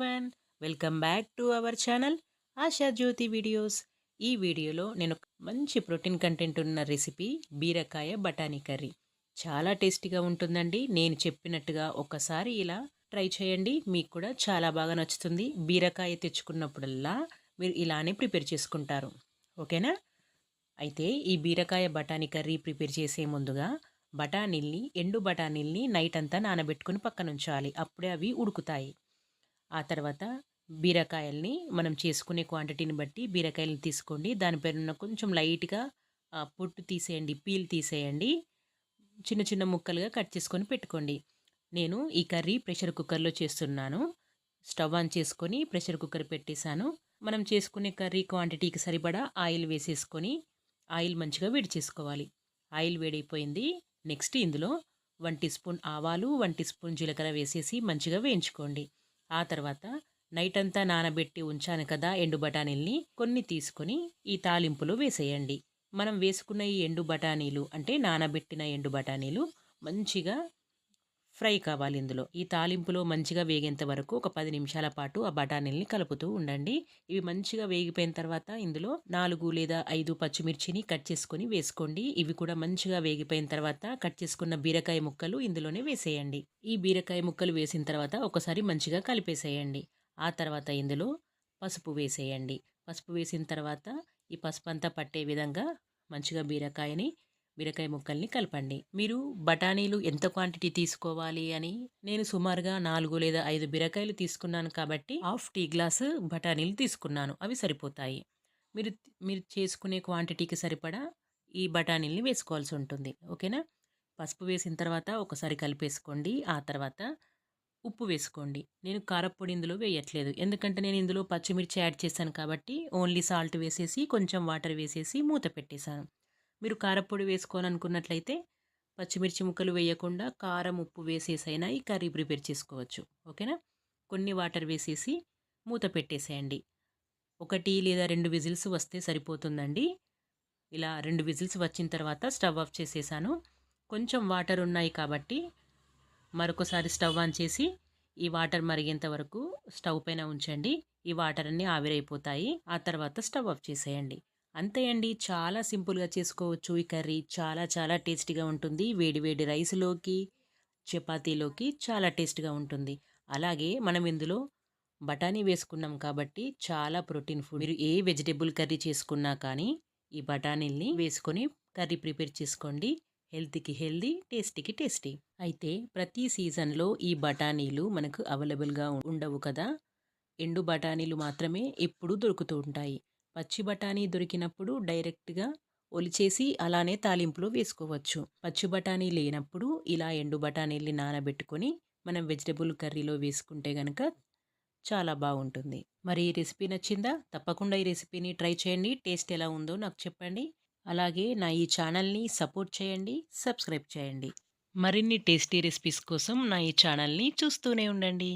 One welcome back to our channel Asha Jyothi videos ఈ వీడియోలో నేను మంచి ప్రోటీన్ కంటెంట్ ఉన్న రెసిపీ బీరకాయ బఠానీ కర్రీ. చాలా టేస్టీగా ఉంటుందండి. నేను చెప్పినట్టుగా ఒకసారి ఇలా ట్రై చేయండి. మీకు కూడా చాలా బాగా నచ్చుతుంది. బీరకాయ తెచ్చుకున్నప్పుడల్లా మీరు ఇలానే ప్రిపేర్ చేసుకుంటారు. ఓకేనా? అయితే ఈ బీరకాయ బఠానీ కర్రీ ప్రిపేర్ చేసే ముందుగా బఠానీల్ని ఎండు బఠానీల్ని నైట్ అంతా నానబెట్టుకుని పక్కన ఉంచాలి అప్పుడే అవి ఉడుకుతాయి. ఆ తర్వాత బీరకాయల్ని మనం చేసుకునే క్వాంటిటీని బట్టి బీరకాయలను తీసుకోండి. దానిపైన కొంచెం లైట్గా పొట్టు తీసేయండి పీల్ తీసేయండి. చిన్న చిన్న ముక్కలుగా కట్ చేసుకొని పెట్టుకోండి. నేను ఈ కర్రీ ప్రెషర్ కుక్కర్లో చేస్తున్నాను. స్టవ్ ఆన్ చేసుకొని ప్రెషర్ కుక్కర్ పెట్టేశాను. మనం చేసుకునే కర్రీ క్వాంటిటీకి సరిపడా ఆయిల్ వేసేసుకొని ఆయిల్ మంచిగా వేడి చేసుకోవాలి. ఆయిల్ వేడైపోయింది. నెక్స్ట్ ఇందులో వన్ టీ స్పూన్ ఆవాలు వన్ టీ స్పూన్ జీలకర్ర వేసేసి మంచిగా వేయించుకోండి. ఆ తర్వాత నైట్ అంతా నానబెట్టి ఉంచాను కదా ఎండు బఠానీల్ని కొన్ని తీసుకొని ఈ తాలింపులో వేసేయండి. మనం వేసుకున్న ఈ ఎండు బఠానీలు అంటే నానబెట్టిన ఎండు బఠానీలు మంచిగా ఫ్రై కావాలి ఇందులో. ఈ తాలింపులో మంచిగా వేగేంత వరకు ఒక పది నిమిషాల పాటు ఆ బఠానీల్ని కలుపుతూ ఉండండి. ఇవి మంచిగా వేగిపోయిన తర్వాత ఇందులో నాలుగు లేదా ఐదు పచ్చిమిర్చిని కట్ చేసుకొని వేసుకోండి. ఇవి కూడా మంచిగా వేగిపోయిన తర్వాత కట్ చేసుకున్న బీరకాయ ముక్కలు ఇందులోనే వేసేయండి. ఈ బీరకాయ ముక్కలు వేసిన తర్వాత ఒకసారి మంచిగా కలిపేసేయండి. ఆ తర్వాత ఇందులో పసుపు వేసేయండి. పసుపు వేసిన తర్వాత ఈ పసుపు అంతా పట్టే విధంగా మంచిగా బీరకాయని బీరకాయ ముక్కల్ని కలపండి. మీరు బఠానీలు ఎంత క్వాంటిటీ తీసుకోవాలి అని నేను సుమారుగా నాలుగు లేదా ఐదు బీరకాయలు తీసుకున్నాను కాబట్టి హాఫ్ టీ గ్లాసు బఠానీలు తీసుకున్నాను. అవి సరిపోతాయి. మీరు మీరు చేసుకునే క్వాంటిటీకి సరిపడా ఈ బఠానీల్ని వేసుకోవాల్సి ఉంటుంది. ఓకేనా? పసుపు వేసిన తర్వాత ఒకసారి కలిపేసుకోండి. ఆ తర్వాత ఉప్పు వేసుకోండి. నేను కారప్పొడి ఇందులో వేయట్లేదు. ఎందుకంటే నేను ఇందులో పచ్చిమిర్చి యాడ్ చేశాను కాబట్టి ఓన్లీ సాల్ట్ వేసేసి కొంచెం వాటర్ వేసేసి మూత పెట్టేశాను. మీరు కారపొడి వేసుకోవాలనుకున్నట్లయితే పచ్చిమిర్చి ముక్కలు వేయకుండా కారం ఉప్పు వేసేసైనా ఈ కర్రీ ప్రిపేర్ చేసుకోవచ్చు. ఓకేనా? కొన్ని వాటర్ వేసేసి మూత పెట్టేసేయండి. ఒకటి లేదా రెండు విజిల్స్ వస్తే సరిపోతుందండి. ఇలా రెండు విజిల్స్ వచ్చిన తర్వాత స్టవ్ ఆఫ్ చేసేసాను. కొంచెం వాటర్ ఉన్నాయి కాబట్టి మరొకసారి స్టవ్ ఆన్ చేసి ఈ వాటర్ మరిగేంత వరకు స్టవ్ పైన ఉంచండి. ఈ వాటర్ అన్నీ ఆవిరైపోతాయి. ఆ తర్వాత స్టవ్ ఆఫ్ చేసేయండి. అంతే అండి. చాలా సింపుల్గా చేసుకోవచ్చు. ఈ కర్రీ చాలా చాలా టేస్టీగా ఉంటుంది. వేడి వేడి రైస్లోకి చపాతీలోకి చాలా టేస్ట్గా ఉంటుంది. అలాగే మనం ఇందులో బఠానీ వేసుకున్నాం కాబట్టి చాలా ప్రోటీన్ ఫుడ్. మీరు ఏ వెజిటేబుల్ కర్రీ చేసుకున్నా కానీ ఈ బఠానీల్ని వేసుకొని కర్రీ ప్రిపేర్ చేసుకోండి. హెల్త్కి హెల్దీ టేస్టీకి టేస్టీ. అయితే ప్రతి సీజన్లో ఈ బఠానీలు మనకు అవైలబుల్గా ఉండవు కదా. ఎండు బఠానీలు మాత్రమే ఎప్పుడూ దొరుకుతూ ఉంటాయి. పచ్చి బఠానీ దొరికినప్పుడు డైరెక్ట్గా ఒలిచేసి అలానే తాలింపులో వేసుకోవచ్చు. పచ్చి బఠానీ లేనప్పుడు ఇలా ఎండు బఠానీల్ని నానబెట్టుకొని మనం వెజిటబుల్ కర్రీలో వేసుకుంటే కనుక చాలా బాగుంటుంది. మరి ఈ రెసిపీ నచ్చిందా? తప్పకుండా ఈ రెసిపీని ట్రై చేయండి. టేస్ట్ ఎలా ఉందో నాకు చెప్పండి. అలాగే నా ఈ ఛానల్ని సపోర్ట్ చేయండి సబ్స్క్రైబ్ చేయండి. మరిన్ని టేస్టీ రెసిపీస్ కోసం నా ఈ ఛానల్ని చూస్తూనే ఉండండి.